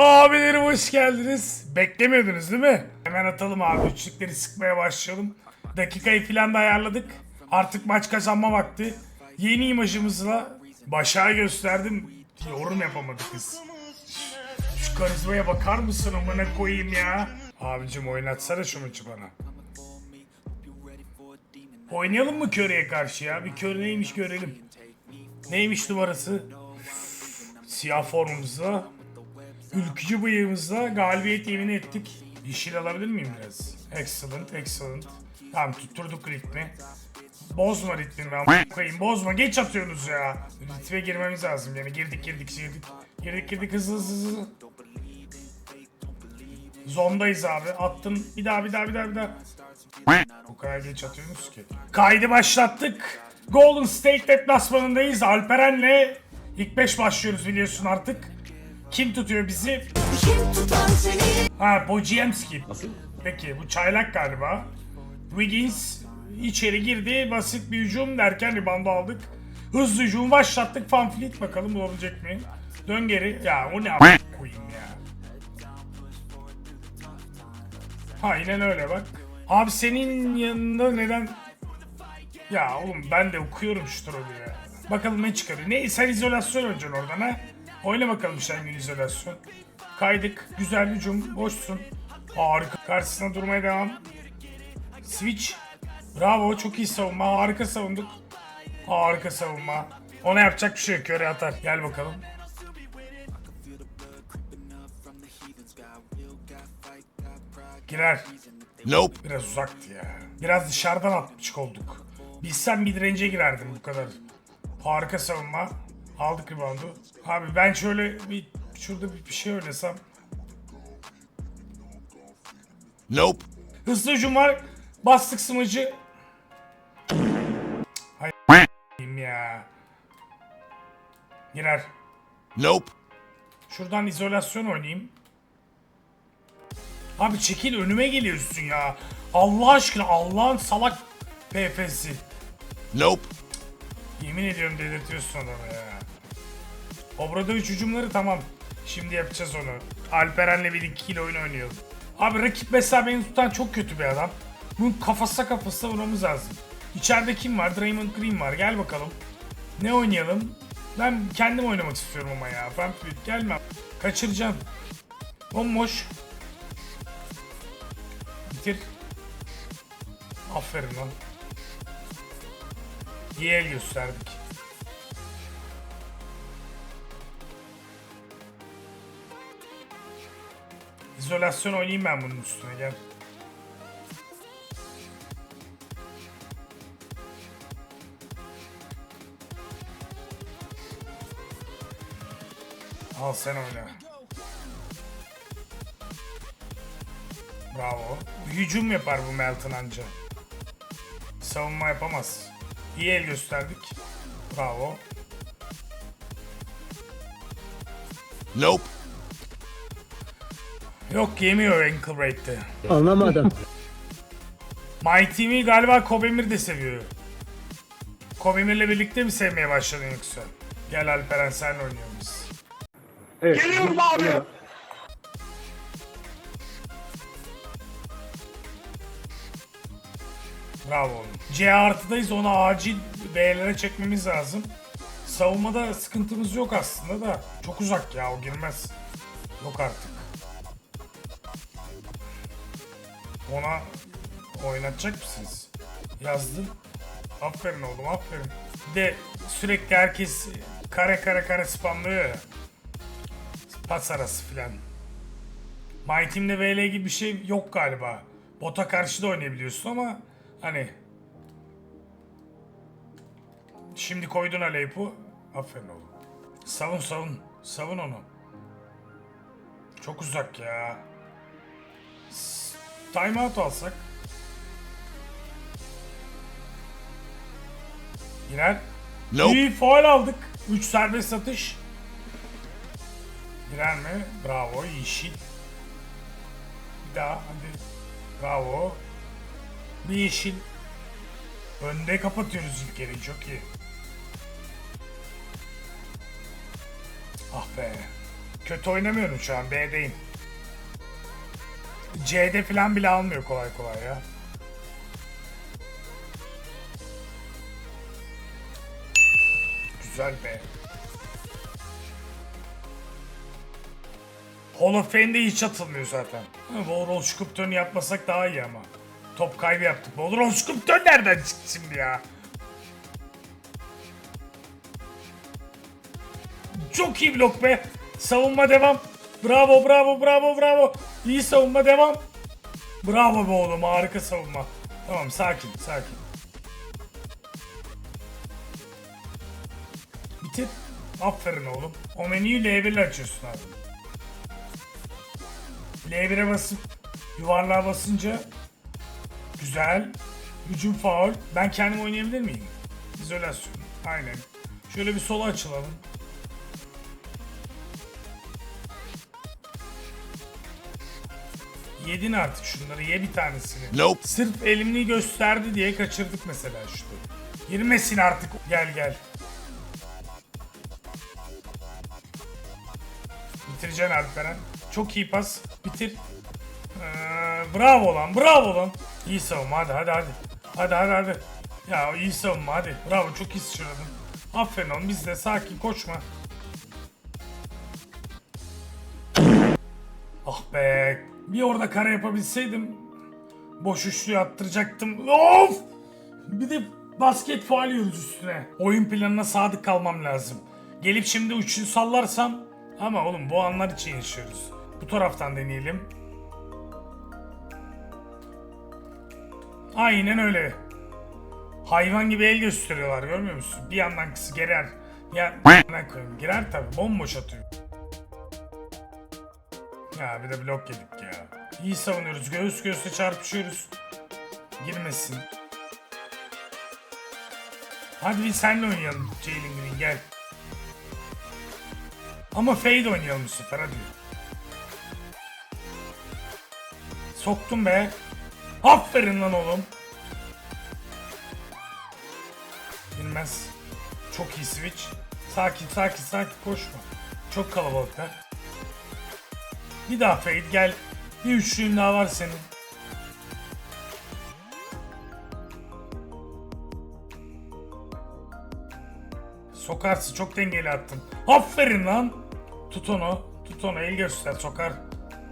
Abilerim hoş geldiniz. Beklemiyordunuz değil mi? Hemen atalım abi. Üçlükleri sıkmaya başlayalım. Dakikayı falan da ayarladık. Artık maç kazanma vakti. Yeni imajımızla başa gösterdim. Yorum yapamadı kız. Şu karizmaya bakar mısın amına koyayım ya? Abicim oynatsana şu maçı bana. Oynayalım mı Curry'e karşı ya? Bir Curry neymiş görelim. Neymiş numarası? Siyah formumuzla, ülkücü bıyığımızla galibiyet yemin ettik. Yeşil alabilir miyim biraz? Excellent, excellent. Tamam tutturduk ritmi. Bozma ritmini ben koyayım. Bozma geç atıyorsunuz ya. Ritme girmemiz lazım yani. Girdik girdik girdik. Girdik girdik hızlı hızlı hızlı. Zondayız abi. Attım. Bir daha bir daha bir daha bir daha. Bu kadar geç atıyorsunuz ki. Kaydı başlattık. Golden State deplasmanındayız. Alperen'le ilk 5 başlıyoruz biliyorsun artık. Kim tutuyor bizi? Kim tutar seni? Ha Bojiemski. Nasıl? Peki bu çaylak galiba. Wiggins içeri girdi. Basit bir hücum derken reboundu aldık. Hızlı hücum başlattık. Fanfleet bakalım bulabilecek mi? Dön geri. Ya o ne koyayım ya. Aynen öyle bak. Abi senin yanında neden... Ya oğlum ben de okuyorum şu trollü ya. Bakalım ne çıkarıyor. Ne sen izolasyon oynayacaksın oradan ha? Oyna bakalım bir izolasyon. Kaydık. Güzel hücum. Boşsun. Harika. Karşısına durmaya devam. Switch. Bravo. Çok iyi savunma. Harika savunduk. Harika savunma. Ona yapacak bir şey yok. Öyle atar. Gel bakalım. Girer. Nope. Biraz uzaktı ya. Biraz dışarıdan atmış olduk. Bilsem bir range'e girerdim bu kadar. Harika savunma. Aldık reboundu. Abi ben şöyle bir şurada bir, bir şey oynasam. Nope. Hızlı hücum var. Bastık smacı. Hay ya. Girer. Nope. Şuradan izolasyon oynayayım. Abi çekil önüme geliyorsun ya. Allah aşkına Allah'ın salak PF'si. Nope. Yemin ediyorum delirtiyorsun adamı ya. Obradoviç hücumları tamam. Şimdi yapacağız onu. Alperen'le bir ikili oyun oynayalım. Abi rakip mesela beni tutan çok kötü bir adam. Bunun kafasına kafasına vurmamız lazım. İçeride kim var? Draymond Green var. Gel bakalım. Ne oynayalım? Ben kendim oynamak istiyorum ama ya. Ben gelme. Kaçıracağım. Bomboş. Bitir. Aferin lan. İyi el gösterdik. İzolasyon oynayayım ben bunun üstüne gel. Al sen oyna. Bravo. Hücum yapar bu Melton anca. Savunma yapamaz. İyi el gösterdik. Bravo. Nope. Yok yemiyor ankle break'te. Anlamadım. My Team'i galiba Kobemir de seviyor. Kobemir'le birlikte mi sevmeye başladın yoksa? Gel Alperen senle oynayalım biz. Evet. Geliyorum abi. Bravo oğlum. C artıdayız onu acil B'lere çekmemiz lazım. Savunmada sıkıntımız yok aslında da. Çok uzak ya o girmez. Yok artık. Ona oynatacak mısınız? Yazdım. Aferin oğlum aferin. Bir de sürekli herkes kare kare kare spamlıyor ya. Pas arası filan. My Team'de VL gibi bir şey yok galiba. Bota karşı da oynayabiliyorsun ama hani Şimdi koydun Aleyp'u. Aferin oğlum. Savun savun. Savun onu. Çok uzak ya. S- Time out alsak. Girer. Nope. İyi faul aldık. 3 serbest atış. Girer mi? Bravo. Yeşil. Bir daha. Hadi. Bravo. Bir yeşil. Önde kapatıyoruz ilk yarıyı. Çok iyi. Ah be. Kötü oynamıyorum şu an. B'deyim. C'de falan bile almıyor kolay kolay ya. Güzel be. Hall of Fame'de hiç atılmıyor zaten. Volron Sculptor'unu yapmasak daha iyi ama. Top kaybı yaptık. Volron Sculptor nereden çıktı şimdi ya? Çok iyi blok be. Savunma devam. Bravo bravo bravo bravo. İyi savunma devam. Bravo be oğlum harika savunma. Tamam sakin sakin. Bitir. Aferin oğlum. O menüyü L1 açıyorsun abi. L1'e basıp yuvarlığa basınca güzel. Hücum faul. Ben kendim oynayabilir miyim? İzolasyon. Aynen. Şöyle bir sola açılalım. Yedin artık şunları ye bir tanesini. Nope. Sırf elimini gösterdi diye kaçırdık mesela şunu. Girmesin artık gel gel. Bitireceksin Alperen. Çok iyi pas. Bitir. Ee, bravo lan bravo lan. İyi savunma hadi hadi hadi. Hadi hadi hadi. Ya iyi savunma hadi. Bravo çok iyi sıçradın. Aferin oğlum biz de sakin koşma. Ah be. Bir orada kare yapabilseydim boş üçlü attıracaktım. Of! Bir de basket faal yiyoruz üstüne. Oyun planına sadık kalmam lazım. Gelip şimdi üçlü sallarsam ama oğlum bu anlar için yaşıyoruz. Bu taraftan deneyelim. Aynen öyle. Hayvan gibi el gösteriyorlar görmüyor musun? Bir yandan kısı girer. Ya koyayım girer tabi bomboş atıyor. Ya bir de blok yedik ya. İyi savunuyoruz. Göğüs göğüse çarpışıyoruz. Girmesin. Hadi bir senle oynayalım Jalen Green gel. Ama fade oynayalım bu sefer hadi. Soktum be. Aferin lan oğlum. Bilmez. Çok iyi switch. Sakin sakin sakin koşma. Çok kalabalıklar. Bir daha fade gel. Bir üçlüğün daha var senin. Sokarsın çok dengeli attın. Aferin lan. Tut onu. Tut onu el göster sokar.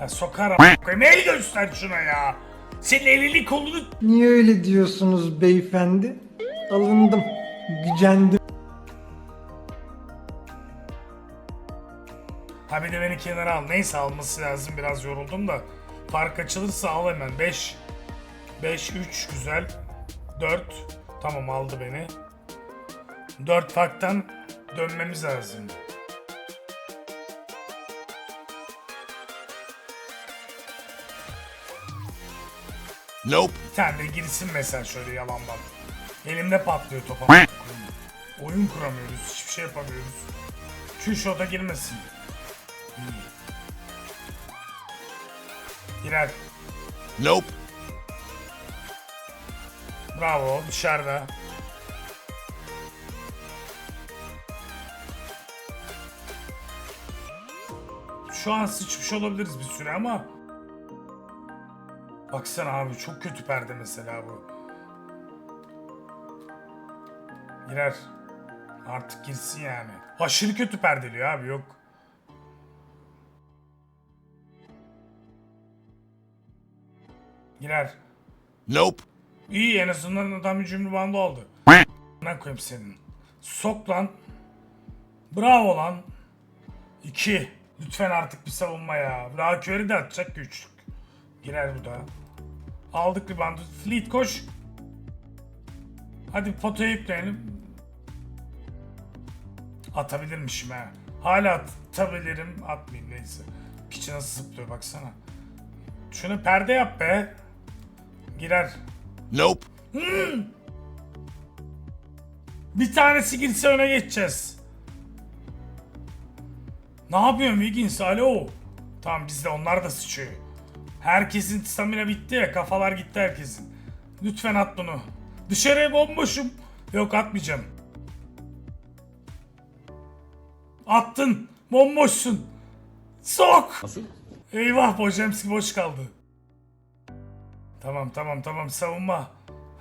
Ya sokar a**ayım el göster şuna ya. Senin elini kolunu Niye öyle diyorsunuz beyefendi? Alındım, gücendim. Ha bir de beni kenara al. Neyse alması lazım. Biraz yoruldum da. Fark açılırsa al hemen. 5. 5, 3 güzel. 4. Tamam aldı beni. 4 farktan dönmemiz lazım. Nope. Bir tane de girsin mesela şöyle yalandan. Elimde patlıyor top ama. Oyun kuramıyoruz. Hiçbir şey yapamıyoruz. Şu şota girmesin. Girer. Nope. Bravo dışarıda. Şu an sıçmış olabiliriz bir süre ama Baksana abi çok kötü perde mesela bu. Girer. Artık girsin yani. Aşırı kötü perdeliyor abi yok. Girer. Nope. İyi en azından adam hücum bandı aldı. Ne koyayım senin. Sok lan. Bravo lan. 2. Lütfen artık bir savunma ya. Curry de atacak güçlük. Girer bu da. Aldık bir bandı. Fleet koş. Hadi fotoya yükleyelim. Atabilirmişim ha. Hala atabilirim. Atmayayım neyse. Piçi nasıl zıplıyor baksana. Şunu perde yap be. Girer. Nope. Bir tanesi girse öne geçeceğiz. Ne yapıyorsun Wiggins? Alo. Tamam bizde onlar da sıçıyor. Herkesin stamina bitti ya. Kafalar gitti herkesin. Lütfen at bunu. Dışarıya bomboşum. Yok atmayacağım. Attın. Bomboşsun. Sok! Eyvah Bojemski boş kaldı. Tamam tamam tamam savunma.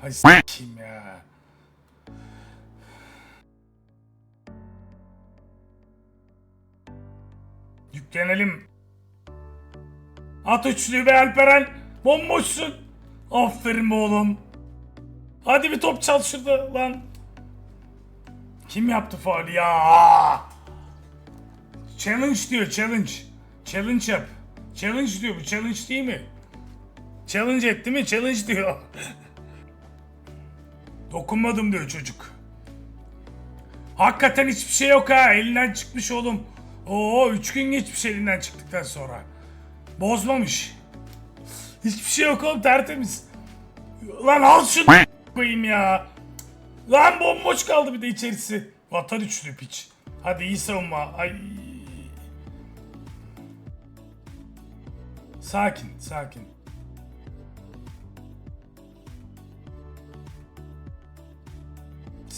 Hay s**kim ya. Yüklenelim. At üçlüyü be Alperen. Bomboşsun. Aferin be oğlum. Hadi bir top çal şurada lan. Kim yaptı faali ya? Challenge diyor challenge. Challenge yap. Challenge diyor bu challenge değil mi? Challenge etti mi? Challenge diyor. Dokunmadım diyor çocuk. Hakikaten hiçbir şey yok ha. Elinden çıkmış oğlum. Oo 3 gün geçmiş elinden çıktıktan sonra. Bozmamış. Hiçbir şey yok oğlum tertemiz. Lan al şunu koyayım ya. Lan bomboş kaldı bir de içerisi. Atar üçlü piç. Hadi iyi savunma. Ay. Sakin, sakin.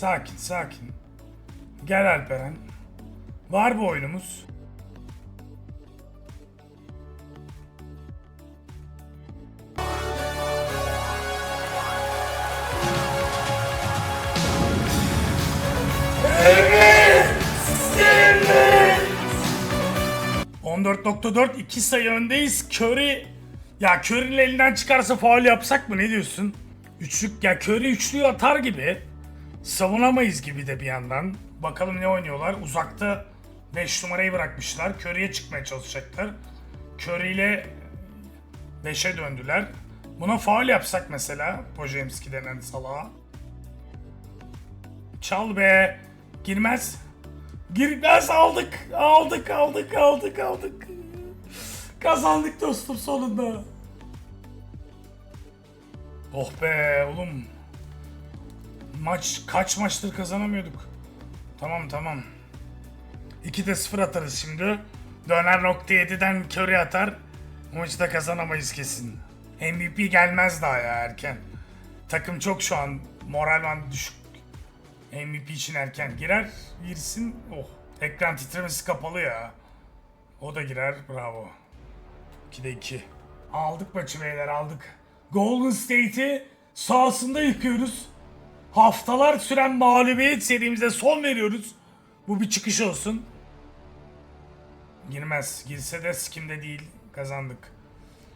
Sakin, sakin. Gel Alperen. Var bu oyunumuz. Evet! 14.4 2 sayı öndeyiz. Curry ya Curry'nin elinden çıkarsa faul yapsak mı ne diyorsun? Üçlük ya Curry üçlüyü atar gibi. Savunamayız gibi de bir yandan. Bakalım ne oynuyorlar. Uzakta 5 numarayı bırakmışlar. Curry'e çıkmaya çalışacaklar. Curry ile 5'e döndüler. Buna faul yapsak mesela. Pojemski denen salağa. Çal be. Girmez. Girmez aldık. Aldık aldık aldık aldık. Kazandık dostum sonunda. Oh be oğlum. Maç kaç maçtır kazanamıyorduk. Tamam tamam. 2'de 0 atarız şimdi. Döner nokta 7'den Curry atar. Maçı da kazanamayız kesin. MVP gelmez daha ya erken. Takım çok şu an moralman düşük. MVP için erken girer, girsin. Oh. Ekran titremesi kapalı ya. O da girer, bravo. 2'de 2. Aldık maçı beyler aldık. Golden State'i sahasında yıkıyoruz. Haftalar süren mağlubiyet serimize son veriyoruz. Bu bir çıkış olsun. Girmez. Girse de skimde değil. Kazandık.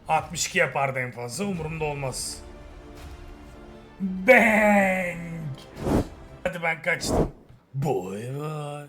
62 yapardı en fazla. Umurumda olmaz. Bang! Hadi ben kaçtım. Boy boy.